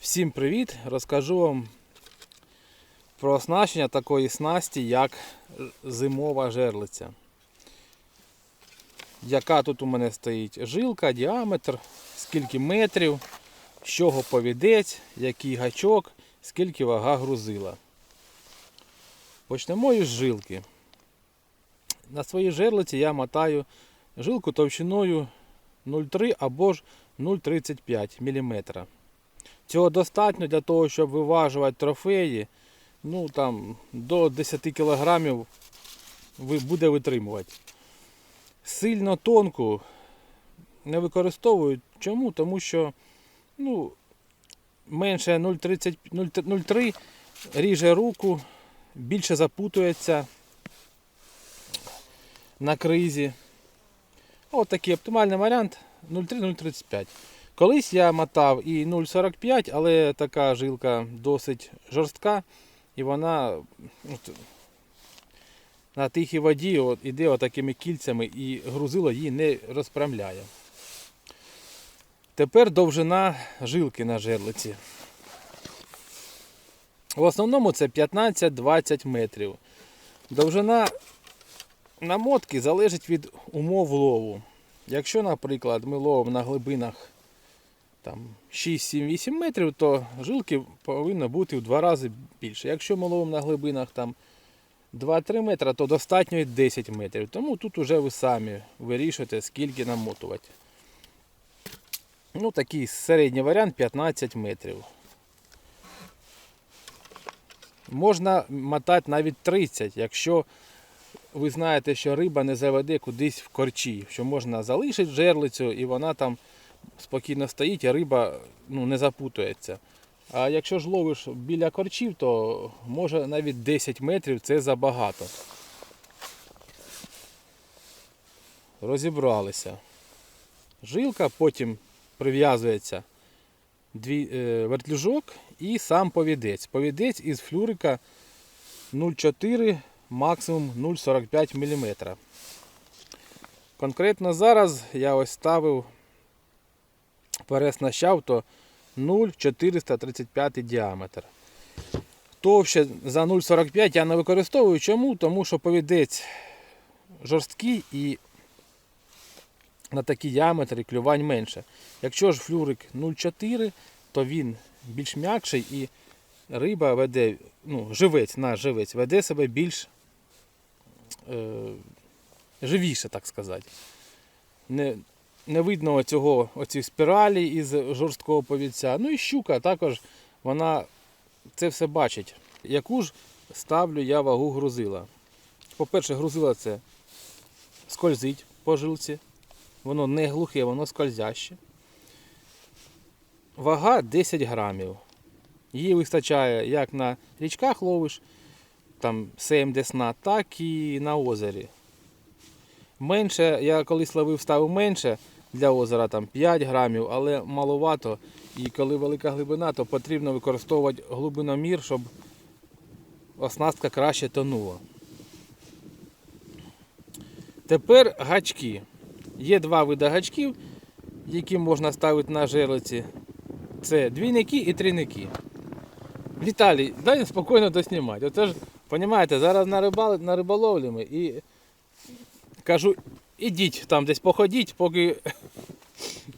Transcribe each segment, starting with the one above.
Всім привіт! Розкажу вам про оснащення такої снасті, як зимова жерлиця. Яка тут у мене стоїть жилка, діаметр, скільки метрів, з чого повідець, який гачок, скільки вага грузила. Почнемо із жилки. На своїй жерлиці я мотаю жилку товщиною 0,3 або ж 0,35 мм. Цього достатньо для того, щоб виважувати трофеї. Ну там до 10 кг буде витримувати. Сильно тонку не використовують. Чому? Тому що ну, менше 0,3 ріже руку, більше запутується на кризі. От такий оптимальний варіант 0,3-0,35. Колись я мотав і 0,45, але така жилка досить жорстка і вона от, на тихій воді от, іде отакими кільцями і грузило її не розпрямляє. Тепер довжина жилки на жерлиці. В основному це 15-20 метрів. Довжина намотки залежить від умов лову. Якщо, наприклад, ми ловимо на глибинах 6-7-8 метрів, то жилки повинно бути в два рази більше. Якщо ми ловимо на глибинах там 2-3 метри, то достатньо і 10 метрів. Тому тут вже ви самі вирішуєте, скільки намотувати. Ну, такий середній варіант 15 метрів. Можна мотати навіть 30, якщо ви знаєте, що риба не заведе кудись в корчі, що можна залишити жерлицю і вона там спокійно стоїть, а риба ну, не запутується. А якщо ж ловиш біля корчів, то може навіть 10 метрів це забагато. Розібралися. Жилка, потім прив'язується дві, е, вертлюжок і сам повідець. Повідець із флюрика 0,4 максимум 0,45 мм. Конкретно зараз я ось ставив переснащав, то 0,435 діаметр. Товще за 0,45 я не використовую. Чому? Тому що повідець жорсткий і на такі діаметри клювань менше. Якщо ж флюрик 0,4, то він більш м'якший і риба веде, ну, живець, наш живець веде себе більш е, живіше, так сказати. Не, не видно цього, оці спіралі із жорсткого повідця. Ну і щука також вона це все бачить. Яку ж ставлю я вагу грузила? По-перше, грузила це скользить по жилці. Воно не глухе, воно скользяще. Вага 10 грамів. Її вистачає як на річках ловиш, там сейм десна, так і на озері. Менше, я колись ловив, ставив менше для озера там 5 грамів, але маловато. І коли велика глибина, то потрібно використовувати глибиномір, щоб оснастка краще тонула. Тепер гачки. Є два види гачків, які можна ставити на жерлиці. Це двійники і трійники. Віталій, дай спокійно доснімати. Оце ж, розумієте, зараз на, риболовлі ми і кажу, ідіть там десь походіть, поки,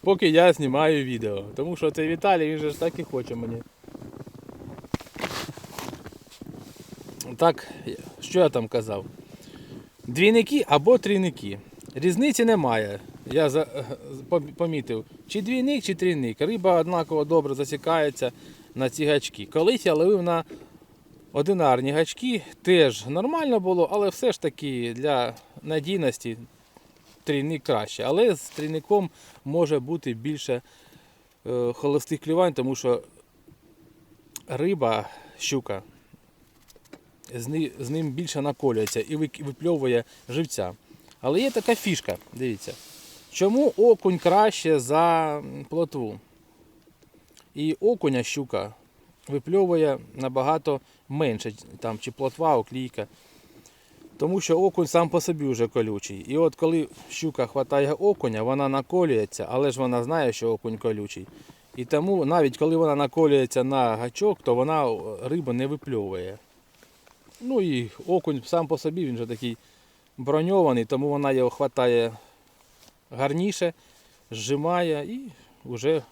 поки я знімаю відео. Тому що цей Віталій, він же ж так і хоче мені. Так, що я там казав? Двійники або трійники. Різниці немає. Я за, помітив, чи двійник, чи трійник. Риба однаково добре засікається на ці гачки. Колись я ловив на одинарні гачки, теж нормально було, але все ж таки для надійності трійник краще. Але з трійником може бути більше е, холостих клювань, тому що риба, щука, з, ним більше наколюється і випльовує живця. Але є така фішка, дивіться. Чому окунь краще за плотву? І окуня щука випльовує набагато менше, там, чи плотва, оклійка. Тому що окунь сам по собі вже колючий. І от коли щука хватає окуня, вона наколюється, але ж вона знає, що окунь колючий. І тому навіть коли вона наколюється на гачок, то вона рибу не випльовує. Ну і окунь сам по собі він же такий броньований, тому вона його хватає гарніше, зжимає і вже.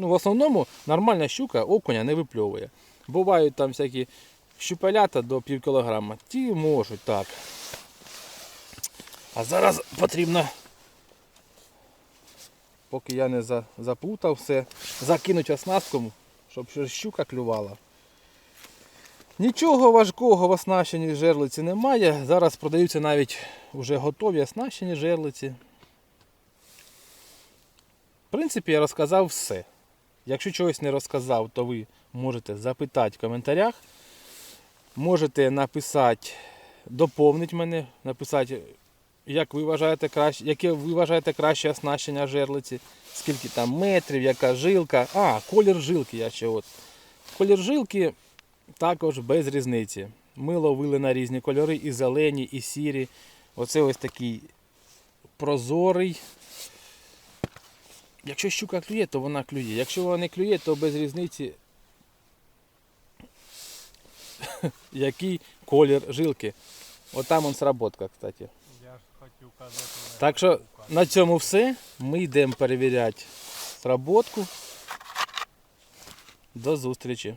Ну, в основному нормальна щука окуня не випльовує. Бувають там всякі щупалята до пів кілограма. Ті можуть так. А зараз потрібно, поки я не за- заплутав все, закинути оснастком, щоб щука клювала. Нічого важкого в оснащенні жерлиці немає. Зараз продаються навіть вже готові оснащені жерлиці. В принципі, я розказав все. Якщо чогось не розказав, то ви можете запитати в коментарях. Можете написати, доповнити мене, написати, як ви вважаєте краще, яке ви вважаєте краще оснащення жерлиці, скільки там метрів, яка жилка. А, колір жилки я ще от. Колір жилки також без різниці. Ми ловили на різні кольори, і зелені, і сірі. Оце ось такий прозорий. Якщо щука клює, то вона клює. Якщо вона не клює, то без різниці. Який колір жилки. Отам он сработка, кстати. Я ж хотів казати. Так що на цьому все. Ми йдемо перевіряти сработку. До зустрічі.